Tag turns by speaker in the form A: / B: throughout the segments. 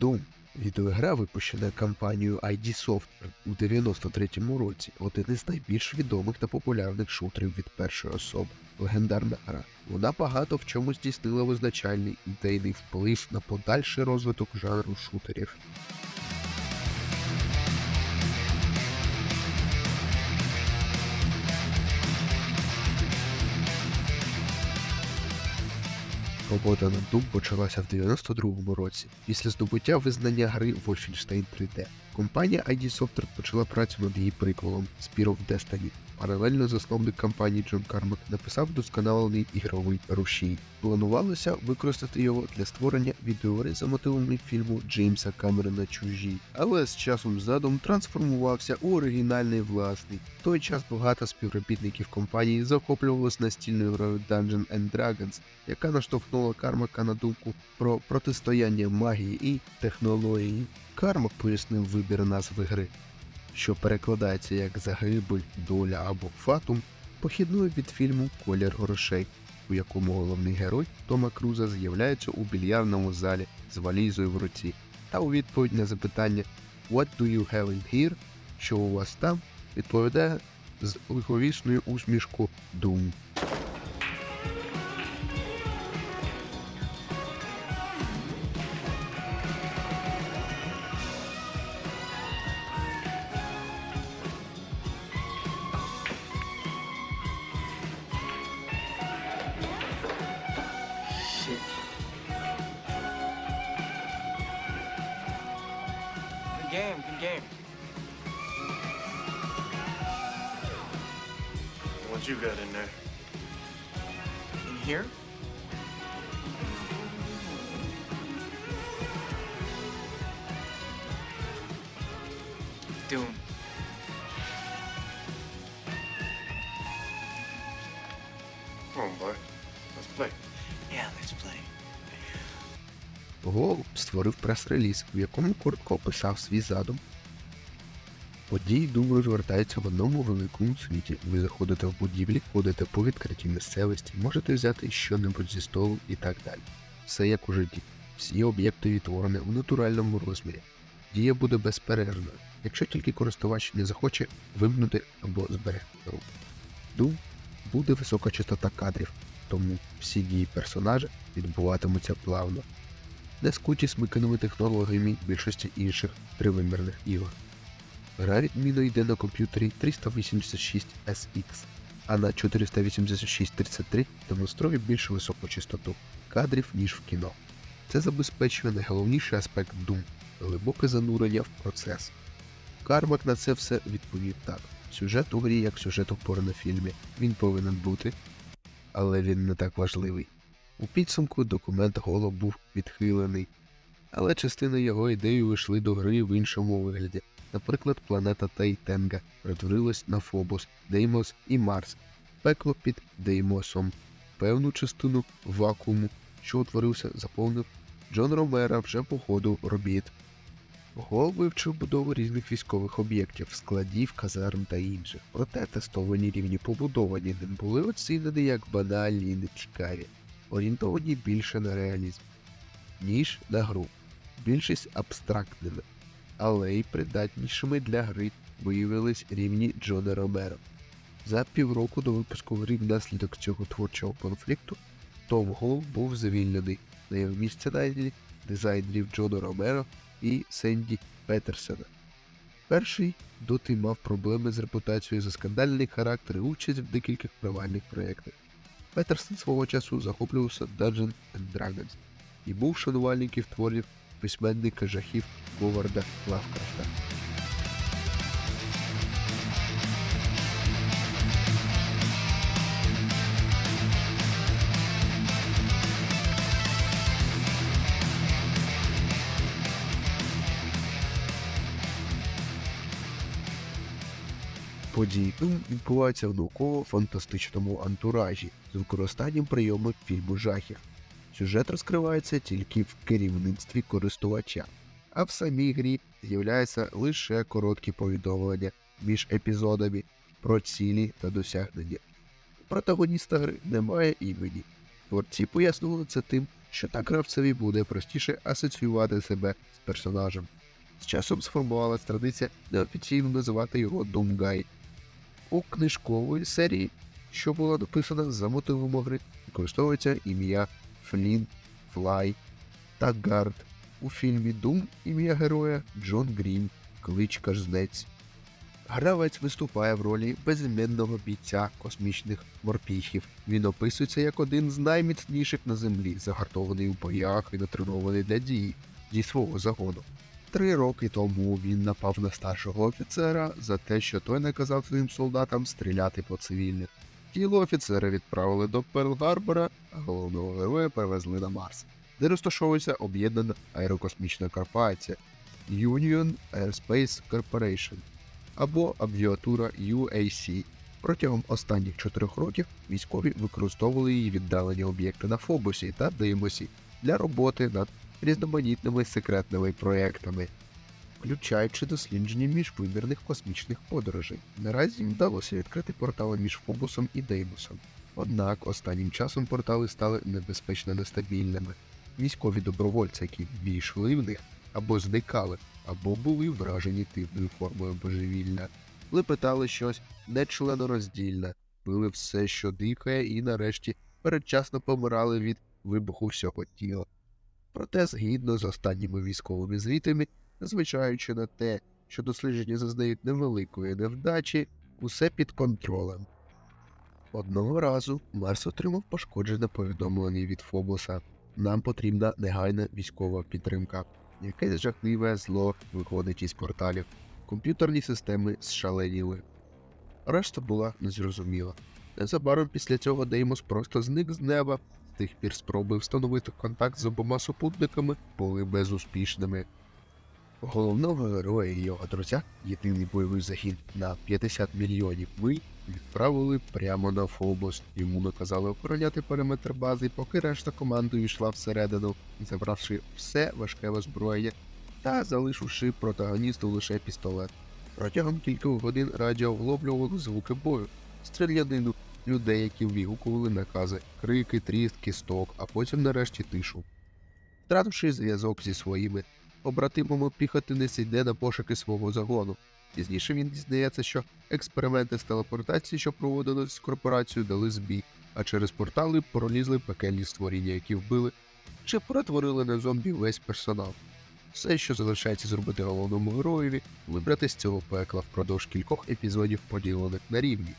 A: Doom. Відеогра, випущена компанією ID Software у 93-му році, один із найбільш відомих та популярних шутерів від першої особи. Легендарна гра. Вона багато в чому здійснила визначальний ідейний вплив на подальший розвиток жанру шутерів. Робота над Doom почалася в 92-му році, після здобуття визнання гри Wolfenstein 3D. Компанія ID Software почала працю над її приквелом Spear of Destiny. Паралельно засновник компанії Джон Кармак написав вдосконалений ігровий рушій. Планувалося використати його для створення відеогри за мотивами фільму Джеймса Камерона Чужі, але з часом задум трансформувався у оригінальний власний. В той час багато співробітників компанії захоплювалися настільною грою Dungeon and Dragons, яка наштовхнула Кармака на думку про протистояння магії і технології. Кармак пояснив вибір назви гри, що перекладається як загибель, доля або фатум, похідною від фільму Колір грошей, у якому головний герой Тома Круза з'являється у більярдному залі з валізою в руці, та у відповідь на запитання What do you have in here? Що у вас там? відповідає з лиховісною усмішку Doom.
B: What you got in there?
C: In here? Doom.
B: Come on, boy. Let's play.
C: Yeah, let's play.
A: Голуб створив прес-реліз, в якому коротко описав свій задум. Події Doom розвертаються в одному великому світі. Ви заходите в будівлі, ходите по відкритій місцевості, можете взяти що-небудь зі столу і так далі. Все як у житті. Всі об'єкти відтворені у натуральному розмірі. Дія буде безперервною, якщо тільки користувач не захоче вимкнути або зберегти гру. Doom буде висока частота кадрів, тому всі дії персонажа відбуватимуться плавно не скуті смиканими технологіями більшості інших тривимірних ігор. Гра відмінно йде на комп'ютері 386 SX, а на 486-33 демонструє більш високу частоту кадрів, ніж в кіно. Це забезпечує найголовніший аспект Doom – глибоке занурення в процес. Кармак на це все відповів так: сюжет у грі як сюжет у порнофільмі. Він повинен бути, але він не так важливий. У підсумку документ Голо був відхилений, але частини його ідеї вийшли до гри в іншому вигляді. Наприклад, планета Тайтенга перетворилась на Фобос, Деймос і Марс, пекло під Деймосом. Певну частину вакууму, що утворився, заповнив Джон Ромера вже по ходу робіт. Гол вивчив будову різних військових об'єктів, складів, казарм та інших. Проте тестовані рівні побудовані не були оцінені як банальні і нецікаві орієнтовані більше на реалізм, ніж на гру, більшість абстрактними, але й придатнішими для гри виявились рівні Джона Ромеро. За півроку до випуску гри внаслідок цього творчого конфлікту Том Голл був звільнений на його місце найняли дизайнерів Джона Ромеро і Сенді Петерсона. Перший доти мав проблеми з репутацією за скандальний характер і участь в декількох провальних проєктах. Петерсон свого часу захоплювався Dungeons and Dragons і був шанувальників творів письменника жахів Говарда Лавкрафта. Події Doom відбуваються в науково-фантастичному антуражі з використанням прийому фільму жахів. Сюжет розкривається тільки в керівництві користувача, а в самій грі з'являються лише короткі повідомлення між епізодами про цілі та досягнення. Протагоніста гри немає імені. Творці пояснили це тим, що так гравцеві буде простіше асоціювати себе з персонажем. З часом сформувалась традиція неофіційно називати його Думгай. У книжкової серії, що була написана за мотивом гри, використовується ім'я Флін, Флай та Гард. У фільмі Дум ім'я героя Джон Грін, кличка Жнець. Гравець виступає в ролі безіменного бійця космічних морпіхів. Він описується як один з найміцніших на землі, загартований у боях і натренований для дії зі свого загону. Три роки тому він напав на старшого офіцера за те, що той наказав своїм солдатам стріляти по цивільних. Тіло офіцера відправили до Перл-Гарбора, а головного героя перевезли на Марс, де розташовується об'єднана аерокосмічна корпорація Union Aerospace Corporation або абвіатура UAC. Протягом останніх чотирьох років військові використовували її віддалені об'єкти на Фобосі та Деймосі для роботи над різноманітними секретними проектами, включаючи дослідження міжвимірних космічних подорожей. Наразі їм вдалося відкрити портали між Фобосом і Деймосом. Однак останнім часом портали стали небезпечно нестабільними. Військові добровольці, які війшли в них, або зникали, або були вражені дивною формою божевілля, лепетали щось нечленороздільне, пили все, що дихає, і нарешті передчасно помирали від вибуху всього тіла. Проте, згідно з останніми військовими звітами, незважаючи на те, що дослідження зазнають невеликої невдачі, усе під контролем. Одного разу Марс отримав пошкоджене повідомлення від Фобоса. Нам потрібна негайна військова підтримка. Якесь жахливе зло виходить із порталів. Комп'ютерні системи зшаленіли. Решта була незрозуміла. Незабаром після цього Деймос просто зник з неба. З тих пір спроби встановити контакт з обома супутниками були безуспішними. Головного героя і його друзя, єдиний бойовий загін на 50 мільйонів миль, відправили прямо на Фобос. Йому наказали охороняти периметр бази, поки решта команди йшла всередину, забравши все важке озброєння та залишивши протагоністу лише пістолет. Протягом кількох годин радіо вловлювали звуки бою, стрілянину людей, які вигукували накази, крики, тріст, кісток, а потім нарешті тишу. Втративши зв'язок зі своїми побратимами, піхотинець йде на пошуки свого загону. Пізніше він дізнається, що експерименти з телепортації, що проводились з корпорацією, дали збій, а через портали пролізли пекельні створіння, які вбили чи перетворили на зомбі весь персонал. Все, що залишається зробити головному героєві, вибрати з цього пекла впродовж кількох епізодів, поділених на рівні.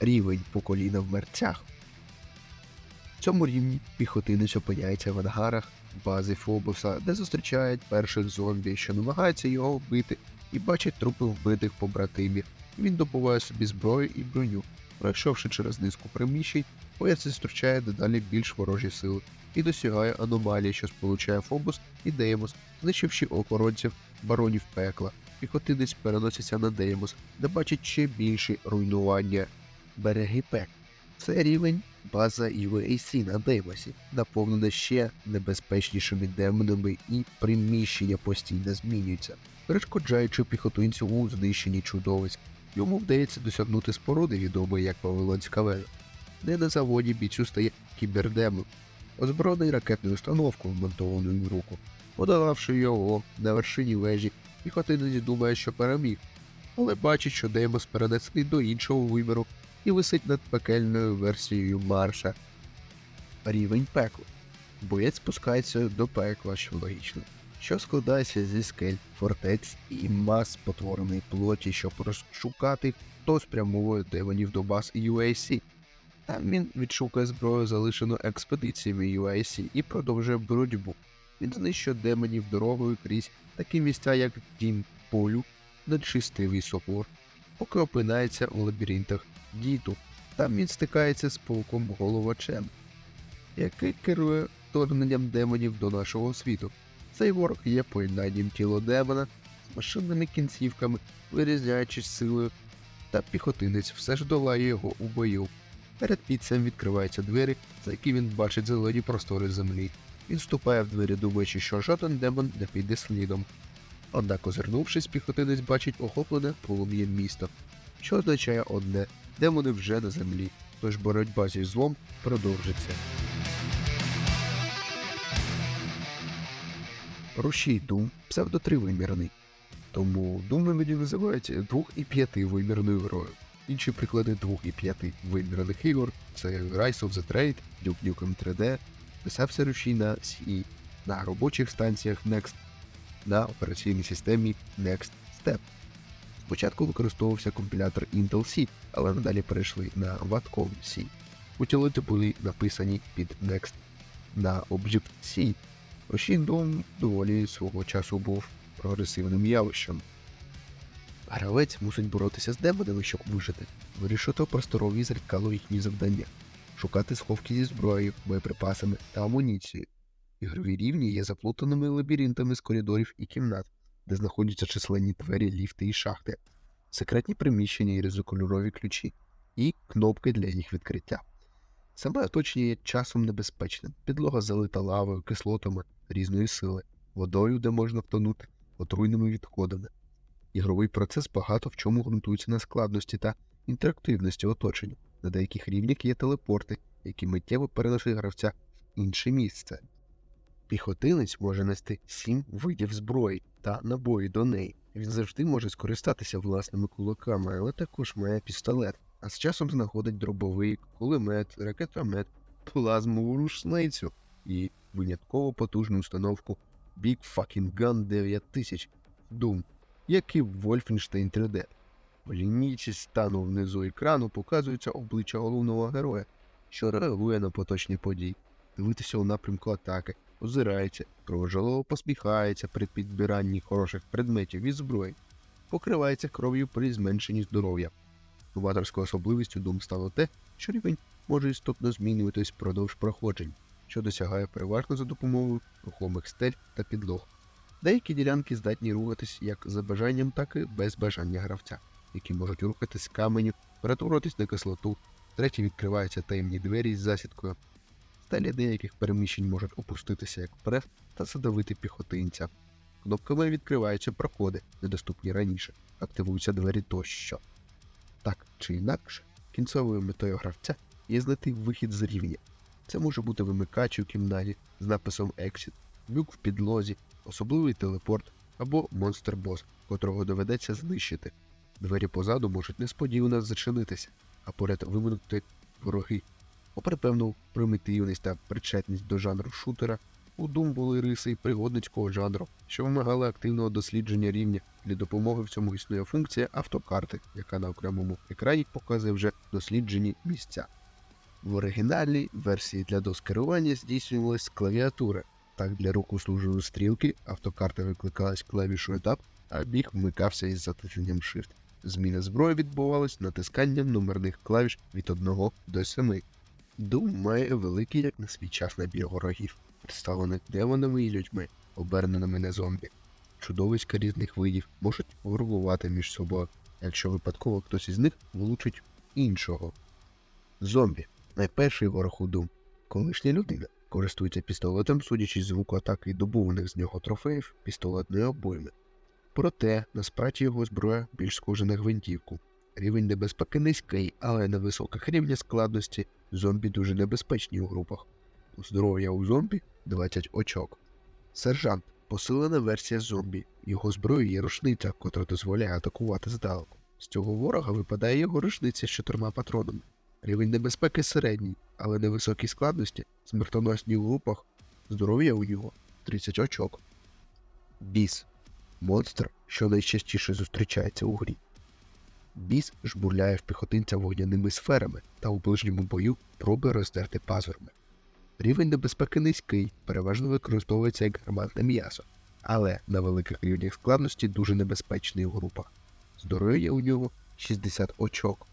A: Рівень по коліна в мерцях. В цьому рівні піхотинець опиняється в ангарах бази Фобоса, де зустрічають перших зомбі, що намагаються його вбити, і бачить трупи вбитих побратимів. Він добуває собі зброю і броню. Пройшовши через низку приміщень, пояс зустрічає дедалі більш ворожі сили і досягає аномалії, що сполучає Фобос і Деймос, знищивши охоронців баронів пекла. Піхотинець переноситься на Деймос, де бачить ще більші руйнування. Береги пек. Це рівень база UAC на Деймосі, наповнена ще небезпечнішими демонами і приміщення постійно змінюються, перешкоджаючи піхотинцю у знищенні чудовиськ. Йому вдається досягнути споруди, відомої як Вавилонська вежа, де на заводі бійцю стає кібердемон, озброєний ракетною установкою, вмонтованою в руку. Подолавши його на вершині вежі, піхотинець думає, що переміг, але бачить, що Деймос перенесли до іншого виміру і висить над пекельною версією Марша. Рівень пекла. Боєць спускається до пекла, що логічно, що складається зі скель, фортець і мас потвореної плоті, щоб розшукати, хто спрямовує демонів до баз UAC. Там він відшукає зброю, залишену експедиціями UAC, і продовжує боротьбу. Він знищує демонів дорогою крізь такі місця, як Дім Полю, Нечистивий Собор, поки опинається у лабіринтах Діту. Там він стикається з полком головачем, який керує вторгненням демонів до нашого світу. Цей ворог є поєднанням тіло демона з машинними кінцівками, вирізняючись силою, та піхотинець все ж долає його у бою. Перед бійцем відкриваються двері, за які він бачить зелені простори землі. Він вступає в двері, думаючи, що жоден демон не піде слідом. Однак, озирнувшись, піхотинець бачить охоплене полум'ям місто, що означає одне демони вже на землі, тож боротьба зі злом продовжиться. Рушій Doom псевдо тривимірний. Тому Doom іноді називають двох і п'ятивимірною грою. Інші приклади двох і п'яти вимірних ігор це Rise of the Trade, Duke Nukem 3D, писався рушій на CE, на робочих станціях Next, на операційній системі Next Step. Спочатку використовувався компілятор Intel C, але надалі перейшли на Wacom C. Утілити були написані під Next на Object-C. Ошіндом доволі свого часу був прогресивним явищем. Гравець мусить боротися з демонами, щоб вижити, вирішити просторові зеркало їхні завдання, шукати сховки зі зброєю, боєприпасами та амуніцією. Ігрові рівні є заплутаними лабіринтами з коридорів і кімнат, де знаходяться численні двері, ліфти і шахти, секретні приміщення і ризикольорові ключі, і кнопки для їх відкриття. Саме оточення є часом небезпечним. Підлога залита лавою, кислотами різної сили, водою, де можна втонути, отруйними відходами. Ігровий процес багато в чому ґрунтується на складності та інтерактивності оточення. На деяких рівнях є телепорти, які миттєво переносять гравця в інше місце. Піхотинець може нести сім видів зброї та набої до неї. Він завжди може скористатися власними кулаками, але також має пістолет, а з часом знаходить дробовий, кулемет, ракетомет, плазмову рушницю і винятково потужну установку Big Fucking Gun 9000 Doom, як і Wolfenstein 3D. В лінійці стану внизу екрану показується обличчя головного героя, що реагує на поточні події, дивитися у напрямку атаки, озирається, кровожолово посміхається при підбиранні хороших предметів і зброї, покривається кров'ю при зменшенні здоров'я. Новаторською особливістю Doom стало те, що рівень може істотно змінюватись впродовж проходжень, що досягає переважно за допомогою рухомих стель та підлог. Деякі ділянки здатні рухатись як за бажанням, так і без бажання гравця, які можуть рухатись каменю, перетворитись на кислоту, треті відкриваються таємні двері з засідкою. Стелі деяких переміщень можуть опуститися як вперед та задавити піхотинця. Кнопками відкриваються проходи, недоступні раніше, активуються двері тощо. Так чи інакше, кінцевою метою гравця є знайти вихід з рівня. Це може бути вимикач у кімнаті з написом Exit, люк в підлозі, особливий телепорт або монстр-бос, котрого доведеться знищити. Двері позаду можуть несподівано зачинитися, а поряд виминути вороги. Попри певну примітивність та причетність до жанру шутера, у Doom були риси й пригодницького жанру, що вимагали активного дослідження рівня. Для допомоги в цьому існує функція автокарти, яка на окремому екрані показує вже досліджені місця. В оригінальній версії для доскерування здійснювалась з клавіатури. Так, для руху служили стрілки, автокарта викликалась клавішою Tab, а біг вмикався із затисненням Shift. Зміна зброї відбувалась натисканням номерних клавіш від 1 до 7. Doom має великий як на свій час набір ворогів, представлених демонами і людьми, оберненими на зомбі. Чудовиська різних видів можуть ворогувати між собою, якщо випадково хтось із них влучить іншого. Зомбі найперший ворог у Doom. Колишня людина користується пістолетом, судячи з звуку атаки добуваних з нього трофеїв пістолетної обойми. Проте насправді його зброя більш схожа на гвинтівку. Рівень небезпеки низький, але на високих рівнях складності зомбі дуже небезпечні у групах. Здоров'я у зомбі 20 очок. Сержант посилена версія зомбі. Його зброєю є рушниця, котра дозволяє атакувати здалеку. З цього ворога випадає його рушниця з чотирма патронами. Рівень небезпеки середній, але на високій складності, смертоносні у групах, здоров'я у нього 30 очок. Біс монстр, що найчастіше зустрічається у грі. Біс жбурляє в піхотинця вогняними сферами та у ближньому бою пробує роздерти пазурами. Рівень небезпеки низький, переважно використовується як гарматне м'ясо, але на великих рівнях складності дуже небезпечний у групах. Здоров'я у нього 60 очок.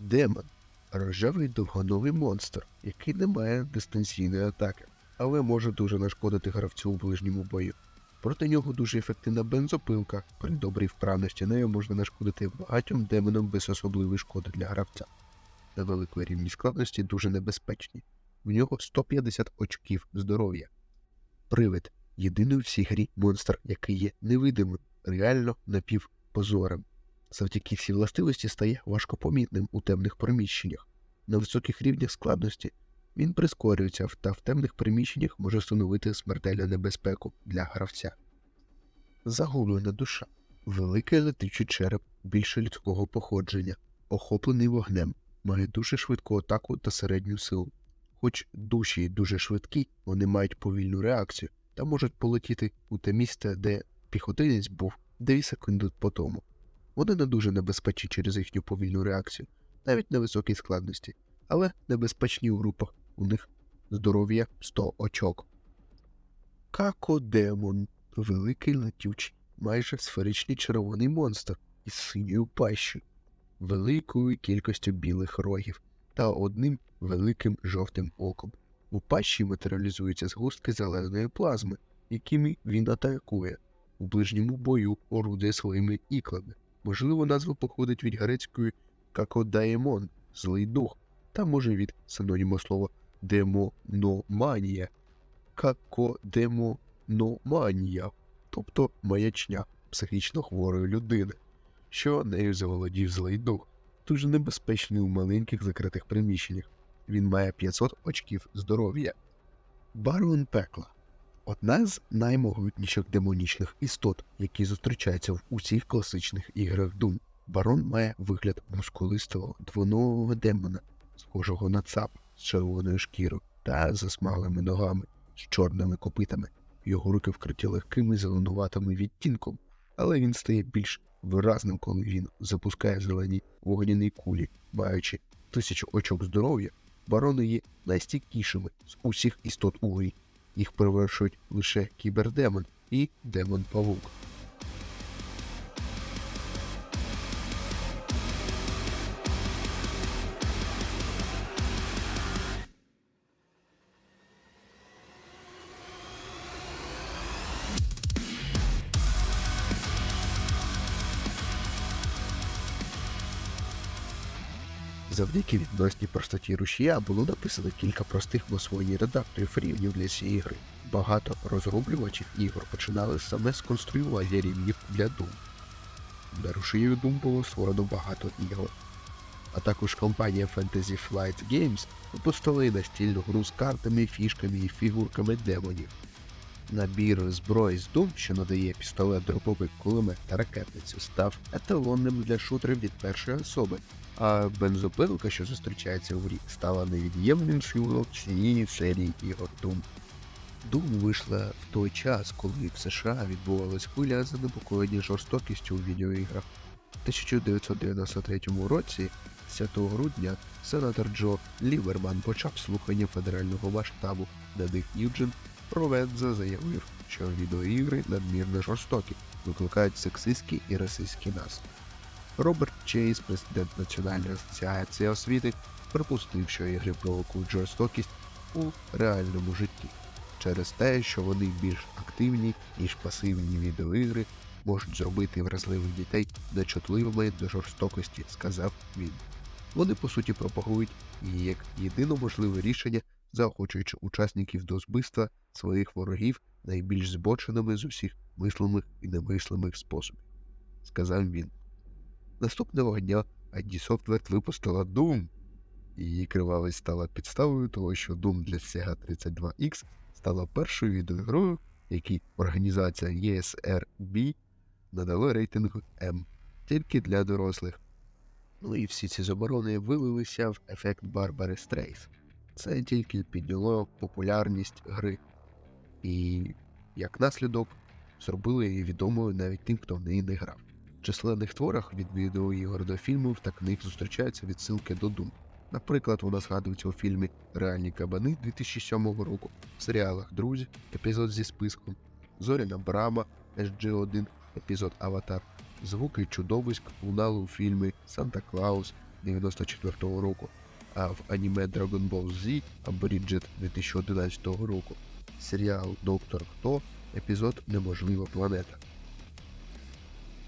A: Демон рожевий довгоновий монстр, який не має дистанційної атаки, але може дуже нашкодити гравцю у ближньому бою. Проти нього дуже ефективна бензопилка, при добрій вправності нею можна нашкодити багатьом демонам без особливої шкоди для гравця. На великої рівні складності дуже небезпечні. В нього 150 очків здоров'я. Привид єдиний у всій грі монстр, який є невидимим, реально напівпозорим. Завдяки всій властивості стає важкопомітним у темних приміщеннях. На високих рівнях складності Він прискорюється та в темних приміщеннях може становити смертельну небезпеку для гравця. Загублена душа. Великий летючий череп більше людського походження, охоплений вогнем, має дуже швидку атаку та середню силу. Хоч душі дуже швидкі, вони мають повільну реакцію та можуть полетіти у те місце, де піхотинець був 2 секунди по тому. Вони не дуже небезпечні через їхню повільну реакцію, навіть на високій складності, але небезпечні у групах. У них здоров'я 100 очок. Какодемон великий летючий, майже сферичний червоний монстр із синьою пащею, великою кількістю білих рогів та одним великим жовтим оком. У пащі матеріалізуються згустки зеленої плазми, якими він атакує. У ближньому бою орудує своїми іклами. Можливо, назва походить від грецької какодаємон злий дух, та може від синоніму слова демономанія. Какодемономанія, тобто маячня психічно хворої людини, що нею заволодів злий дух, дуже небезпечний у маленьких закритих приміщеннях. Він має 500 очків здоров'я. Барон пекла одна з наймогутніших демонічних істот, які зустрічаються в усіх класичних іграх Doom. Барон має вигляд мускулистого двоногого демона, схожого на цап з червоною шкірою та засмаглими ногами з чорними копитами. Його руки вкриті легкими зеленуватими відтінком, але він стає більш виразним, коли він запускає зелені вогняні кулі, маючи тисячу очок здоров'я. Барони є найстійкішими з усіх істот у грі. Їх перевершують лише кібердемон і демон-павук. Завдяки відносній простоті рушія було написано кілька простих в освоєнні редакторів рівнів для цієї гри. Багато розроблювачів ігор починали саме з конструювання рівнів для Doom. На рушію Doom було створено багато ігор. А також компанія Fantasy Flight Games випустила настільну гру з картами, фішками і фігурками демонів. Набір зброї з Doom, що надає пістолет, дроповик, кулемет та ракетницю, став еталонним для шутерів від першої особи, а бензопилка, що зустрічається в грі, стала невід'ємним символом цієї серії ігор Doom. Doom вийшла в той час, коли в США відбувалась хвиля занепокоєння жорстокістю у відеоіграх. У 1993 році, 10 грудня, сенатор Джо Ліверман почав слухання федерального масштабу, де Дик Юджин Провенза заявив, що відеоігри надмірно жорстокі, викликають сексистські і расистські назви. Роберт Чейз, президент Національної асоціації освіти, припустив, що ігри провокують жорстокість у реальному житті через те, що вони більш активні, ніж пасивні відеоігри, можуть зробити вразливих дітей нечутливими до жорстокості, сказав він. Вони по суті пропагують її як єдине можливе рішення, заохочуючи учасників до збивства своїх ворогів найбільш збоченими з усіх мислимих і немислимих способів, сказав він. Наступного дня ID Software випустила Doom. Її кривавість стала підставою того, що Doom для Sega 32X стала першою відеогрою, якій організація ESRB надала рейтинг М тільки для дорослих. Ну і всі ці заборони вилилися в ефект Барбари Стрейс. Це тільки підняло популярність гри. І, як наслідок, зробили її відомою навіть тим, хто в неї не грав. В численних творах від відеоігор до фільмів та книг зустрічаються відсилки до Doom. Наприклад, вона згадується у фільмі Реальні кабани 2007 року, в серіалах Друзі, епізод зі списком, Зоряна Брама, SG1, епізод Аватар, Звуки чудовиськ лунали у фільмі Санта Клаус 94-го року, а в аніме Dragon Ball Z Abridged 2011 року, серіал Доктор Хто, епізод Неможлива планета.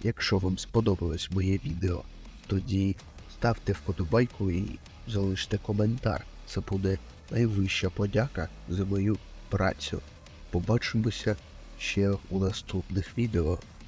A: Якщо вам сподобалось моє відео, тоді ставте вподобайку і залиште коментар. Це буде найвища подяка за мою працю. Побачимося ще у наступних відео.